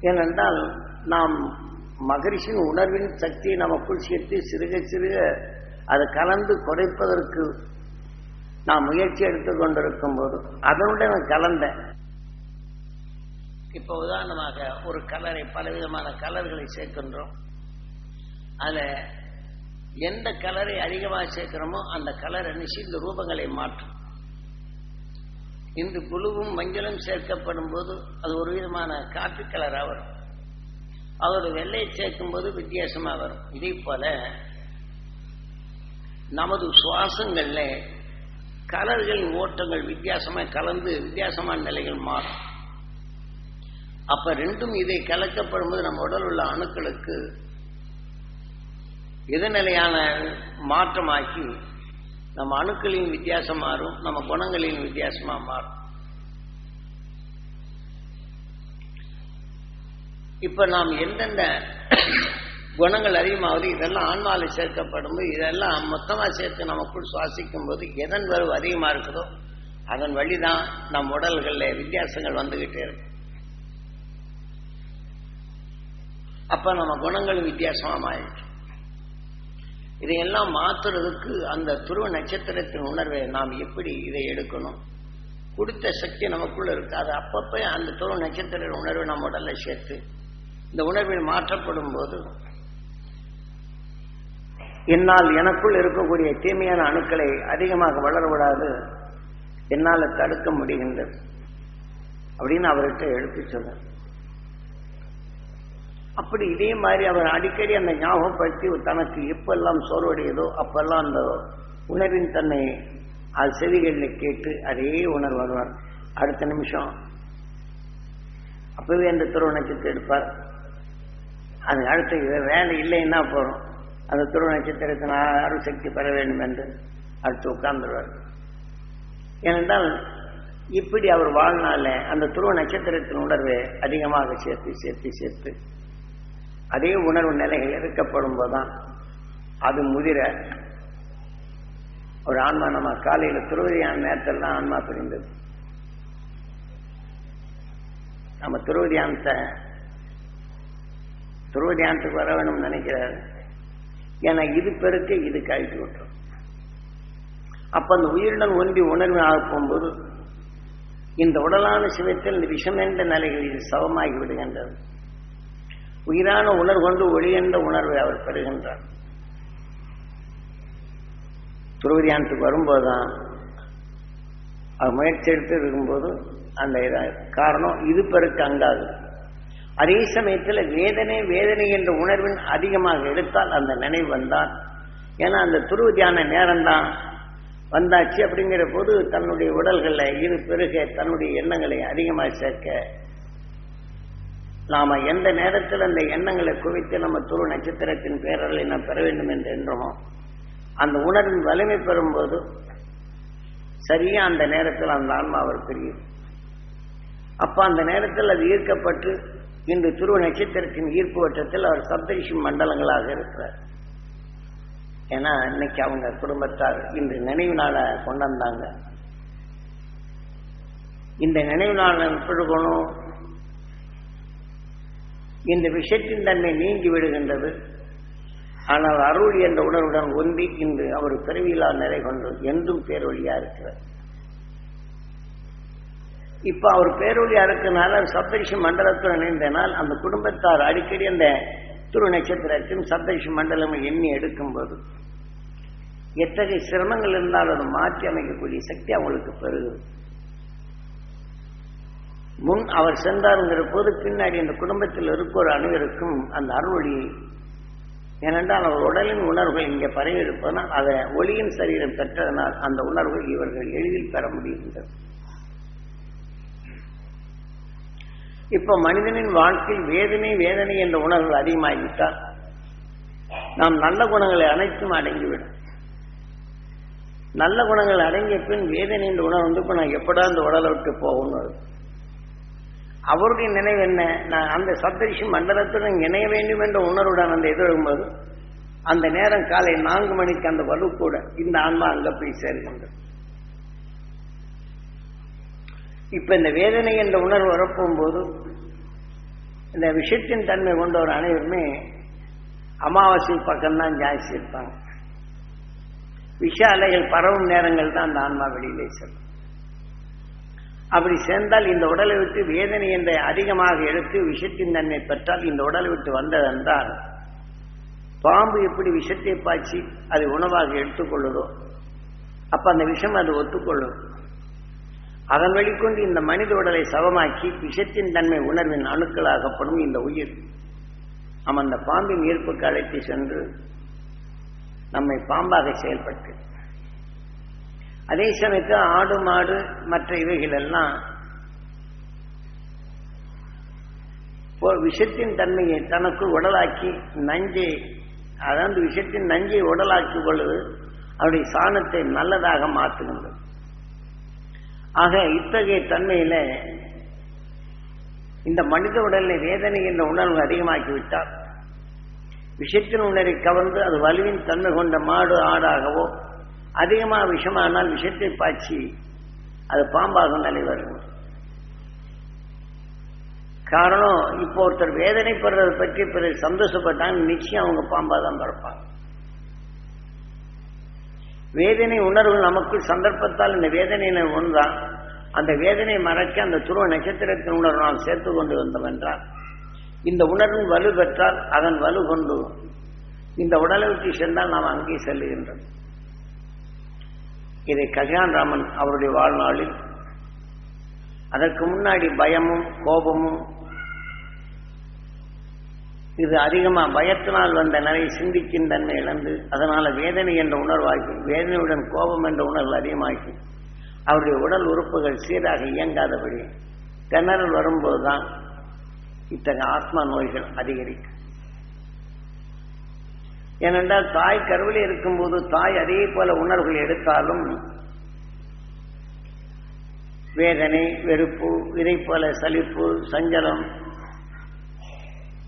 ஏனென்றால் நாம் மகரிஷின் உணர்வின் சக்தியை நமக்குள் சேர்த்து சிறுக சிறுக அதை கலந்து குறைப்பதற்கு நான் முயற்சி எடுத்துக்கொண்டிருக்கும் போது அதனுடைய நான் கலந்தேன். இப்போ உதாரணமாக ஒரு கலரை பலவிதமான கலர்களை சேர்க்கின்றோம். அதில் எந்த கலரை அதிகமாக சேர்க்கிறோமோ அந்த கலர் அனுசி இந்த ரூபங்களை மாற்றும். இந்த குழுவும் மஞ்சளும் சேர்க்கப்படும் போது அது ஒரு விதமான காப்பி கலராக வரும். அதோட வெள்ளையை சேர்க்கும் போது வித்தியாசமாக வரும். இதே போல நமது சுவாசங்கள்ல கலர்களின் ஓட்டங்கள் வித்தியாசமாக கலந்து வித்தியாசமான நிலைகள் மாறும். அப்ப ரெண்டும் இதை கலக்கப்படும் போது நம்ம உடல் உள்ள அணுக்களுக்கு எதிர்நிலையான மாற்றமாக்கி நம்ம அணுக்களின் வித்தியாசம் மாறும் நம்ம குணங்களின் வித்தியாசமா மாறும். இப்ப நாம் எந்தெந்த குணங்கள் அதிகமாகுது இதெல்லாம் ஆன்மாவில் சேர்க்கப்படும் போது இதெல்லாம் மொத்தமா சேர்த்து நமக்குள் சுவாசிக்கும் போது எதன் வரவு அதிகமா இருக்குதோ அதன் வழிதான் நம் உடல்கள்ல வித்தியாசங்கள் வந்துகிட்டே இருக்கு. அப்ப நம்ம குணங்களும் வித்தியாசமா மாறிடுச்சு. இதையெல்லாம் மாத்துறதுக்கு அந்த துருவ நட்சத்திரத்தின் உணர்வை நாம் எப்படி இதை எடுக்கணும்? கொடுத்த சக்தி நமக்குள்ள இருக்கு. அது அப்பப்ப அந்த துருவ நட்சத்திர உணர்வை நம்ம உடல்ல சேர்த்து இந்த உணர்வில் மாற்றப்படும் போது என்னால் எனக்குள் இருக்கக்கூடிய தீமையான அணுக்களை அதிகமாக வளர விடாது என்னால் தடுக்க முடிகின்றது அப்படின்னு அவர்கிட்ட எடுத்து சொல்றேன் அப்படி இதே மாதிரி அவர் அடிக்கடி அந்த ஞாபகப்படுத்தி தனக்கு எப்பெல்லாம் சோர்வடையுதோ அப்பெல்லாம் அந்த உணர்வின் தன்னை அது செவிகளில் கேட்டு அதே உணர்வு வருவார். அடுத்த நிமிஷம் அப்பவே அந்த துருவ நட்சத்திரம் எடுப்பார். அது அடுத்த வேலை இல்லைன்னா போகிறோம் அந்த துருவ நான் அருள் சக்தி பெற வேண்டும் என்று அடுத்து உட்கார்ந்துருவார். ஏனென்றால் இப்படி அவர் வாழ்நாள அந்த துருவ நட்சத்திரத்தின் உணர்வை அதிகமாக சேர்த்து சேர்த்து சேர்த்து அதே உணர்வு நிலைகள் இருக்கப்படும் போதுதான் அது முதிர. ஒரு ஆன்மா நம்ம காலையில் துருவதியான நேரத்தில் தான் ஆன்மா பிரிந்தது. நம்ம துருவதியானத்தை துருவதியானத்துக்கு வர வேணும்னு நினைக்கிறாரு. ஏன்னா இது பெருக்க இது கழித்து விட்டுரும். அப்ப அந்த உயிருடன் ஒன்றி உணர்வு ஆக போகும்போது இந்த உடலான சிவத்தில் இந்த விஷம் என்ற நிலைகளில் சவமாகி விடுகின்றது. உயிரான உணர்வு கொண்டு ஒளி என்ற உணர்வை அவர் பெறுகின்றார். துருவதியானத்துக்கு வரும்போதுதான் அவர் முயற்சி எடுத்து இருக்கும்போது அந்த காரணம் இது பெருக்கு அங்காது. அதே சமயத்தில் வேதனை வேதனை என்ற உணர்வின் அதிகமாக எடுத்தால் அந்த நினைவு வந்தால் ஏன்னா அந்த துருவ தியான நேரம்தான் வந்தாச்சு அப்படிங்கிற போது தன்னுடைய உடல்களில் இரு பெருக தன்னுடைய எண்ணங்களை அதிகமாக சேர்க்க நாம எந்த நேரத்தில் அந்த எண்ணங்களை குவித்து நம்ம துரு நட்சத்திரத்தின் பேரலை நாம் பெற வேண்டும் என்று எண்ணுமோ அந்த உணர்வின் வலிமை பெறும்போது சரியா அந்த நேரத்தில் அந்த ஆன்மா அவர் பிரியும். அப்ப அந்த நேரத்தில் அது ஈர்க்கப்பட்டு இன்று துருவ நட்சத்திரத்தின் ஈர்ப்பு வட்டத்தில் அவர் சப்தரிஷி மண்டலங்களாக இருக்கிறார். ஏன்னா இன்னைக்கு அவங்க குடும்பத்தார் இன்று நினைவு நாளை கொண்டாந்தாங்க. இந்த நினைவு நாளை எப்பொழுகணும் இந்த விஷயத்தின் தன்மை நீங்கி விடுகின்றது. ஆனால் அருள் என்ற உணர்வுடன் ஒன்றி இன்று அவர் பிறவியிலா நிலை கொண்டு என்றும் பேரொழியா இருக்கிறார். இப்ப அவர் பேரொழியா இருக்கனால சப்தரிஷி மண்டலத்துடன் இணைந்தனால் அந்த குடும்பத்தார் அடிக்கடி அந்த துரு நட்சத்திரத்தின் சப்தரிஷி மண்டலம் எண்ணி எடுக்கும்போது எத்தகைய சிரமங்கள் இருந்தாலும் அதை மாற்றி அமைக்கக்கூடிய சக்தி அவங்களுக்கு பெறுகிறது முன் அவர் சென்றாருங்கிற போது பின்னாடி இந்த குடும்பத்தில் இருக்கிற அனைவருக்கும் அந்த அருள் ஏனென்றால் அவர் உடலின் உணர்வுகள் இங்கே பரவி இருப்பதனால் அதை ஒளியின் சரீரம் பெற்றதனால் அந்த உணர்வுகள் இவர்கள் எளிதில் பெற முடிகின்றது. இப்ப மனிதனின் வாழ்க்கையில் வேதனை வேதனை என்ற உணர்வு அதிகமாகிவிட்டால் நாம் நல்ல குணங்களை அனைத்தும் அடங்கிவிடும். நல்ல குணங்கள் அடங்கிய பின் வேதனை என்ற உணர்வு வந்து இப்போ நான் எப்படா அந்த உடலை விட்டு போகணும் அவருடைய நினைவு என்ன? நான் அந்த சப்தரிஷி மண்டலத்துடன் இணைய வேண்டும் என்ற உணர்வுடன் அந்த எதிர்க்கும்போது அந்த நேரம் காலை நான்கு மணிக்கு அந்த வலு கூட இந்த ஆன்மா அங்க போய் சேர்கின்றது. இப்ப இந்த வேதனை என்ற உணர்வு வரப்போகும்போது இந்த விஷயத்தின் தன்மை கொண்டவர் அனைவருமே அமாவாசை பக்கம்தான் ஜாஸ்தி இருப்பாங்க. விஷ அலைகள் பரவும் நேரங்கள் தான் அந்த ஆன்மா வெளியிலே செல்லும். அப்படி சேர்ந்தால் இந்த உடலை விட்டு வேதனை என்ற அதிகமாக எடுத்து விஷத்தின் தன்மை பெற்றால் இந்த உடலை விட்டு வந்ததென்றால் பாம்பு எப்படி விஷத்தை பாய்ச்சி அதை உணவாக எடுத்துக்கொள்ளுதோ அப்ப அந்த விஷம் அது ஒத்துக்கொள்ளும். அதன் வெளிக்கொண்டு இந்த மனித உடலை சவமாக்கி விஷத்தின் தன்மை உணர்வின் அணுக்களாகப்படும் இந்த உயிர். நம்ம அந்த பாம்பின் ஈர்ப்புக்கு அழைத்து சென்று நம்மை பாம்பாக செயல்பட்டு அதே சமயத்தில் ஆடு மாடு மற்ற இவைகள் எல்லாம் விஷத்தின் தன்மையை தனக்குள் உடலாக்கி நஞ்சை அதாவது விஷத்தின் நஞ்சை உடலாக்கி கொள்வது அவருடைய சாணத்தை நல்லதாக மாற்றுகின்றது. ஆக இத்தகைய தன்மையில இந்த மனித உடலில் வேதனை என்ற உணர்வு அதிகமாக்கிவிட்டால் விஷத்தின் உணரை கவர்ந்து அது வலுவின் தன்மை கொண்ட மாடு ஆடாகவோ அதிகமாக விஷமானால் விஷத்தை பாய்ச்சி அது பாம்பாக நிலை காரணம் இப்போ ஒருத்தர் வேதனைப்படுறதை பற்றி பிறகு சந்தோஷப்பட்டாங்க நிச்சயம் அவங்க பாம்பாக தான் பிறப்பாங்க. வேதனை உணர்வு நமக்குள் சந்தர்ப்பத்தால் இந்த வேதனையின ஒன்றான் அந்த வேதனை மறைக்க அந்த துருவ நட்சத்திரத்தின் உணர்வு நாம் சேர்த்து கொண்டு வந்தோம் என்றால் இந்த உணர்வு வலு பெற்றால் அதன் வலு கொண்டு இந்த உடலை விட்டு சென்றால் நாம் அங்கே செல்லுகின்றோம். இதை கல்யாண ராமன் அவருடைய வாழ்நாளில் அதற்கு முன்னாடி பயமும் கோபமும் இது அதிகமா பயத்தினால் வந்த நிறைய சிந்திக்கும் தன்மை இழந்து அதனால வேதனை என்ற உணர்வாகி வேதனையுடன் கோபம் என்ற உணர்வு அதிகமாகி அவருடைய உடல் உறுப்புகள் சீராக இயங்காதபடி திணறல் வரும்போதுதான் இத்தகைய ஆத்மா நோய்கள் அதிகரிக்கும். ஏனென்றால் தாய் கருவில் இருக்கும்போது தாய் அதே போல உணர்வுகள் எடுத்தாலும் வேதனை வெறுப்பு இதை போல சலிப்பு சஞ்சலம்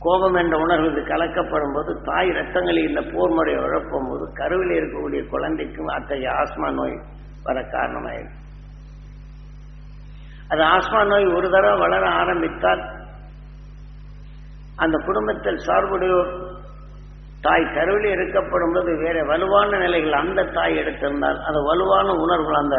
கோபம் என்ற உணர்வு இது கலக்கப்படும் போது தாய் ரத்தங்களில் இந்த போர் முறையை உழப்பும் போது கருவில் இருக்கக்கூடிய குழந்தைக்கும் அத்தகைய ஆஸ்மா நோய் வர காரணமாயிடும் அது ஆஸ்மா நோய் ஒரு தடவை வளர ஆரம்பித்தால் அந்த குடும்பத்தில் சார்புடையோர் தாய் கருவில் இருக்கப்படும் போது வேற வலுவான நிலைகள் அந்த தாய் எடுத்திருந்தால் அந்த வலுவான உணர்வுகள் அந்த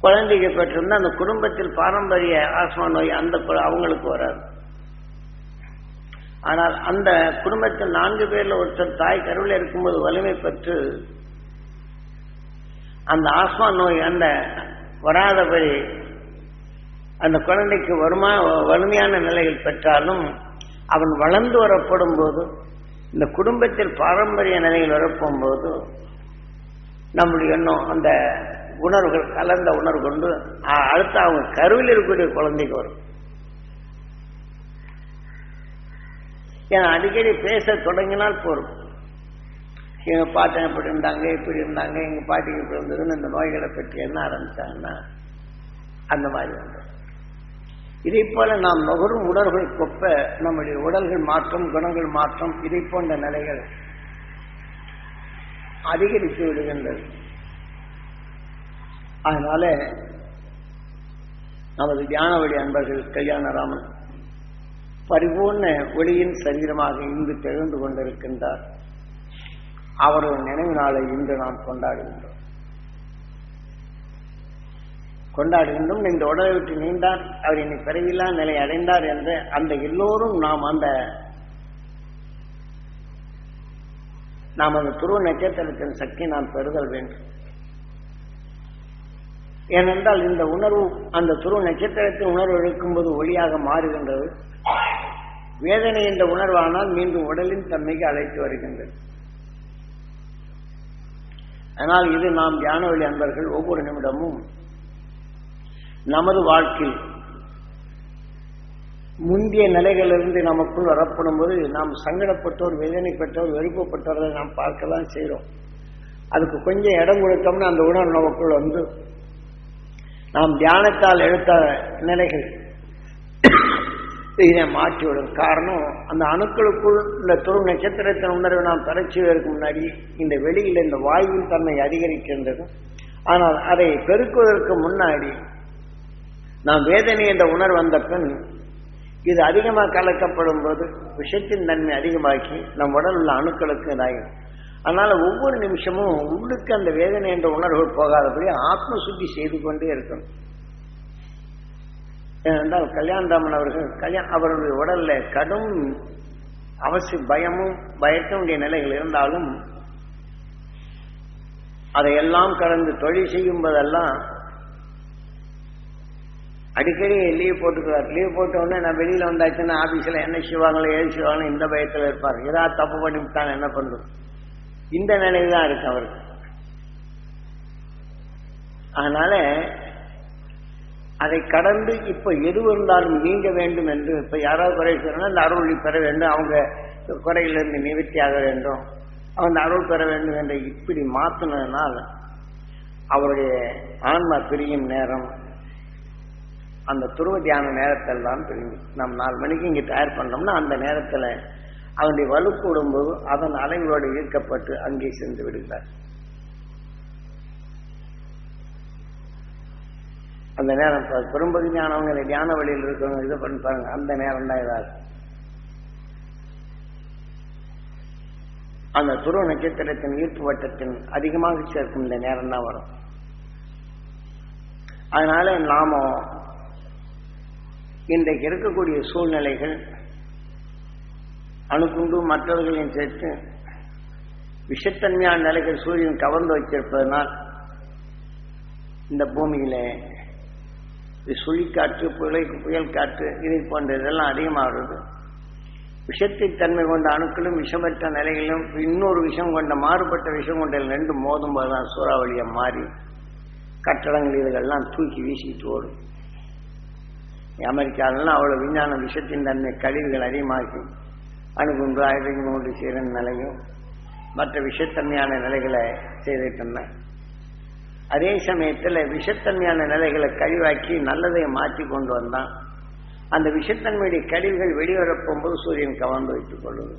குழந்தைக்கு பெற்றிருந்தால் அந்த குடும்பத்தில் பாரம்பரிய ஆஸ்மா நோய் அந்த அவங்களுக்கு வராது. ஆனால் அந்த குடும்பத்தில் நான்கு பேர்ல ஒருத்தர் தாய் கருவில் இருக்கும்போது வலிமை பெற்று அந்த ஆஸ்மா நோய் அந்த வராதபடி அந்த குழந்தைக்கு வருமா வலிமையான நிலைகள் பெற்றாலும் அவன் வளர்ந்து வரப்படும் போது இந்த குடும்பத்தில் பாரம்பரிய நிலையில் வரப்போகும்போது நம்முடைய எண்ணம் அந்த உணர்வுகள் கலந்த உணர்வு கொண்டு அடுத்து அவங்க கருவில் இருக்கக்கூடிய குழந்தைக்கு வரும். ஏன்னா அடிக்கடி பேச தொடங்கினால் போரும் எங்க பாட்டன் இப்படி இருந்தாங்க இப்படி இருந்தாங்க எங்க பாட்டிக்கு இப்படி இருந்ததுன்னு இந்த நோய்களை பற்றி என்ன ஆரம்பிச்சாங்கன்னா அந்த மாதிரி வந்து இதை போல நாம் நுகரும் உடல்கள் கொப்ப நம்முடைய உடல்கள் மாற்றம் குணங்கள் மாற்றம் இதை போன்ற நிலைகள் அதிகரித்து விடுகின்றது. அதனால நமது தியானவழி அன்பர்கள் கல்யாணராமன் பரிபூர்ண ஒளியின் சரீரமாக இங்கு திகழ்ந்து கொண்டிருக்கின்றார். அவரது நினைவு நாளை இன்று நாம் கொண்டாடுகின்றோம். கொண்டாடுகின்றோம். இந்த உடலை விட்டு நீண்டார் அவர் இன்னை பிறவில்லா நிலை அடைந்தார் என்று அந்த எல்லோரும் நாம் அந்த நாம் அந்த துருவ நட்சத்திரத்தின் சக்தி நாம் பெறுதல் வேண்டும். ஏனென்றால் இந்த உணர்வு அந்த துருவ நட்சத்திரத்தின் உணர்வு எடுக்கும்போது ஒளியாக மாறுகின்றது. வேதனை என்ற உணர்வானால் மீண்டும் உடலின் தன்மைக்கு அழைத்து வருகின்றது. ஆனால் இது நாம் தியான வழி அன்பர்கள் ஒவ்வொரு நிமிடமும் நமது வாழ்க்கையில் முந்தைய நிலைகளிலிருந்து நமக்குள் வரப்படும் போது நாம் சங்கடப்பட்டோர் வேதனைப்பட்டோர் வெறுப்பப்பட்டவர்களை நாம் பார்க்கலாம் செய்கிறோம். அதுக்கு கொஞ்சம் இடம் கொடுத்தோம்னா அந்த உணர்வு நமக்குள் வந்து நாம் தியானத்தால் எடுத்த நிலைகள் இதை மாற்றிவிடும் காரணம் அந்த அணுக்களுக்குள் இந்த துரு நட்சத்திரத்தின் உணர்வை நாம் பெறச்சுவதற்கு முன்னாடி இந்த வெளியில் இந்த வாயுவின் தன்மை அதிகரிக்கின்றது. ஆனால் அதை பெருக்குவதற்கு முன்னாடி நாம் வேதனை என்ற உணர்வு வந்த பின் இது அதிகமாக கலக்கப்படும் போது விஷத்தின் தன்மை அதிகமாக்கி நம் உடல் உள்ள அணுக்களுக்கு இதாகும் அதனால ஒவ்வொரு நிமிஷமும் உள்ளுக்கு அந்த வேதனை என்ற உணர்வுகள் போகாதபடி ஆத்ம சுத்தி செய்து கொண்டே இருக்கணும். ஏனென்றால் கல்யாணராமன் அவர்கள் கல்யாண் அவருடைய உடல்ல கடும் அவசிய பயமும் பயத்தினுடைய நிலைகள் இருந்தாலும் அதையெல்லாம் கடந்து தொழில் செய்யும் போதெல்லாம் அடிக்கடி லீவ் போட்டுக்கிறார் லீவ் போட்ட உடனே நான் வெளியில வந்தாச்சுன்னா ஆபீஸ்ல என்ன செய்வாங்களோ ஏது செய்வாங்களோ இந்த பயத்தில் இருப்பார். ஏதாவது தப்பு பண்ணிவிட்டாங்க என்ன பண்றது? இந்த நிலையில் தான் இருக்கு அவருக்கு. அதனால அதை கடந்து இப்ப எது இருந்தாலும் நீங்க வேண்டும் என்று இப்ப யாராவது குறை சொன்னா அந்த அருள் பெற வேண்டும் அவங்க குறையிலிருந்து நிவர்த்தியாக வேண்டும். அந்த அருள் பெற வேண்டும் என்று இப்படி மாத்தினதுனால் அவருடைய ஆன்மா பிரியும் நேரம் அந்த துருவ தியான நேரத்தில் தான் பிரியும் நம்ம நாலு மணிக்கு இங்கே தயார் பண்ணோம்னா அந்த நேரத்தில் அவனுடைய வலு கூடும்போது அதன் அலைகளோடு ஈர்க்கப்பட்டு அங்கே சென்று விடுகிறார். அந்த நேரம் பெரும்பகுதி ஞானவங்க தியான வழியில் இருக்கிறவங்க இதை பண்ணி பாருங்க அந்த நேரம் தான் இதாக. அந்த துருவ நட்சத்திரத்தின் ஈர்ப்பு வட்டத்தின் அதிகமாக சேர்க்கும் இந்த நேரம் தான் வரும். அதனால நாம இன்றைக்கு இருக்கக்கூடிய சூழ்நிலைகள் அணுகுண்டு மற்றவர்களையும் சேர்த்து விஷத்தன்மையான நிலைகள் சூரியன் கவர்ந்து வச்சிருப்பதனால் இந்த பூமியில சுழிக்காற்று புயலை புயல் காற்று இதை போன்ற இதெல்லாம் அதிகமாகிறது. விஷத்தை தன்மை கொண்ட அணுக்களும் விஷமற்ற நிலையிலும் இன்னொரு விஷம் கொண்ட மாறுபட்ட விஷம் கொண்ட ரெண்டு மோதும் போதுதான் சூறாவளியை மாறி கட்டடங்கள் இதுகள்லாம் தூக்கி வீசிட்டு ஓடும். அமெரிக்காவிலாம் அவ்வளவு விஞ்ஞான விஷத்தின் தன்மை கழிவுகள் அதிகமாகி அணுகுண்டு ஆயுதம் கொண்டு சீரன் நிலையும் மற்ற விஷத்தன்மையான நிலைகளை செய்துட்டு இருந்தேன் அதே சமயத்தில் விஷத்தன்மையான நிலைகளை கழிவாக்கி நல்லதை மாற்றி கொண்டு வந்தான். அந்த விஷத்தன்மையுடைய கழிவுகள் வெளிவரப் போகும்போது சூரியன் கவர்ந்து வைத்துக் கொள்வது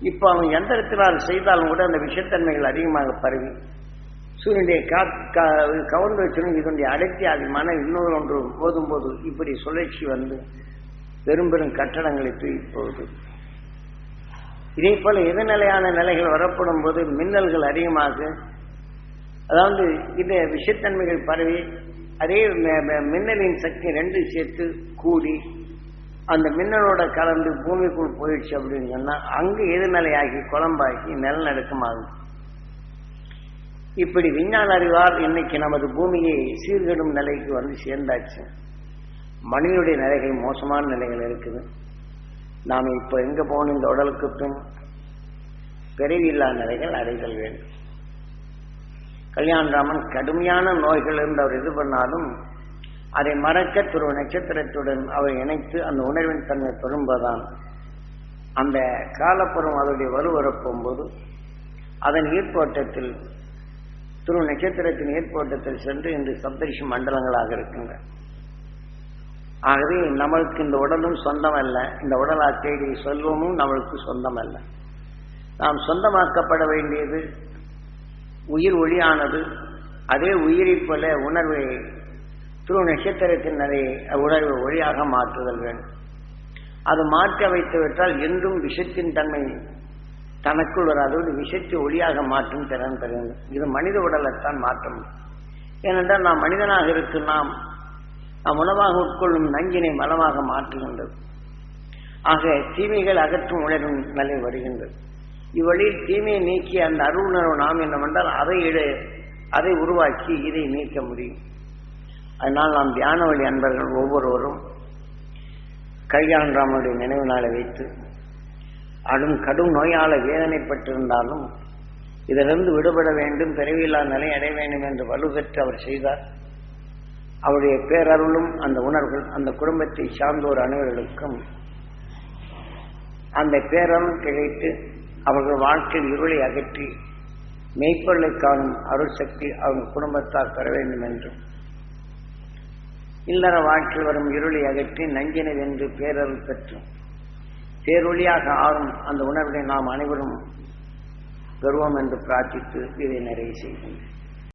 இப்போ அவன் எந்திரத்தினால் செய்தாலும் கூட அந்த விஷத்தன்மைகள் அதிகமாக பரவி சூரியனுடைய கவர்ந்து வச்சிடும் இதனுடைய அடர்த்தி அதிகமான இன்னொரு ஒன்று போதும் போது இப்படி சுழற்சி வந்து பெரும் பெரும் கட்டடங்களை தூக்கி போகுது. இதே போல எதிர்நிலையான நிலைகள் வரப்படும் போது மின்னல்கள் அதிகமாக அதாவது இந்த விஷத்தன்மைகள் பரவி அதே மின்னலின் சக்தி ரெண்டு சேர்த்து கூடி அந்த மின்னலோட கலந்து பூமிக்குள் போயிடுச்சு அப்படின்னு சொன்னா அங்கு எதிர்நிலையாகி குழம்பாகி நிலநடுக்கமாகும் இப்படி விஞ்ஞான அறிவால் இன்னைக்கு நமது பூமியை சீர்கெடும் நிலைக்கு வந்து சேர்ந்தாச்சு. மனிதனுடைய நிலைகள் மோசமான நிலைகள் இருக்குது. நாம் இப்போ எங்கே போகணும்? இந்த உடலுக்கு பின் பிறவில்லா நிலைகள் அடைதல் வேண்டும். கல்யாணராமன் கடுமையான நோய்கள் இருந்து அவர் இது பண்ணாலும் அதை மறக்க துருவ நட்சத்திரத்துடன் அவர் இணைத்து அந்த உணர்வின் தன்மை பெறும்போதுதான் அந்த காலப்புறம் அதனுடைய வலுவரப்போகும்போது அதன் ஈர்ப்போட்டத்தில் துருவ நட்சத்திரத்தின் ஏற்போட்டத்தில் சென்று இன்று சப்தரிஷி மண்டலங்களாக இருக்கின்ற. ஆகவே நம்மளுக்கு இந்த உடலும் சொந்தம் அல்ல இந்த உடல் ஆச்சரிய செல்வமும் நம்மளுக்கு சொந்தம் அல்ல நாம் சொந்தமாக்கப்பட வேண்டியது உயிர் ஒளியானது. அதே உயிரைப் போல உணர்வை துரு நட்சத்திரத்தின் அதை உணர்வை ஒளியாக மாற்றுதல் வேண்டும். அது மாற்ற வைத்து விட்டால் என்றும் விஷத்தின் தன்மை தனக்குள் வராதோடு விஷத்தை ஒளியாக மாற்றும் திறன் பெறுகிறது இது மனித உடலைத்தான் மாற்றம். ஏனென்றால் நாம் மனிதனாக இருக்கும் நாம் நாம் உணவாக உட்கொள்ளும் நஞ்சினை மலமாக மாற்றுகின்றது. ஆக தீமைகள் அகற்றும் உணரும் நிலை வருகின்றது. இவ்வழியில் தீமையை நீக்கி அந்த அருணர்வு நாம் என்னவென்றால் அதை இட அதை உருவாக்கி இதை நீக்க முடியும். அதனால் நாம் தியான வழி அன்பர்கள் ஒவ்வொருவரும் கல்யாணராமனுடைய நினைவு நாளை வைத்து அடும் கடும் நோயால வேதனைப்பட்டிருந்தாலும் இதிலிருந்து விடுபட வேண்டும் பிறவியில்லா நிலை அடைய வேண்டும் என்று வலுப்பெற்று அவர் செய்தார். அவருடைய பேரருளும் அந்த உணர்வுகள் அந்த குடும்பத்தை சார்ந்தோர் அனைவர்களுக்கும் அந்த பேரருள் கிடைத்து அவர்கள் வாழ்க்கையில் இருளை அகற்றி மெய்ப்பொருளை காணும் அருள் சக்தி அவங்க குடும்பத்தால் பெற வேண்டும் என்றும் இல்லற வாழ்க்கையில் வரும் இருளை அகற்றி நஞ்சினை வென்று பேரருள் பெற்றும். பேரொழியாக ஆறும் அந்த உணர்வை நாம் அனைவரும் பெறுவோம் என்று பிரார்த்தித்து இதை நிறைவு செய்கின்றேன்.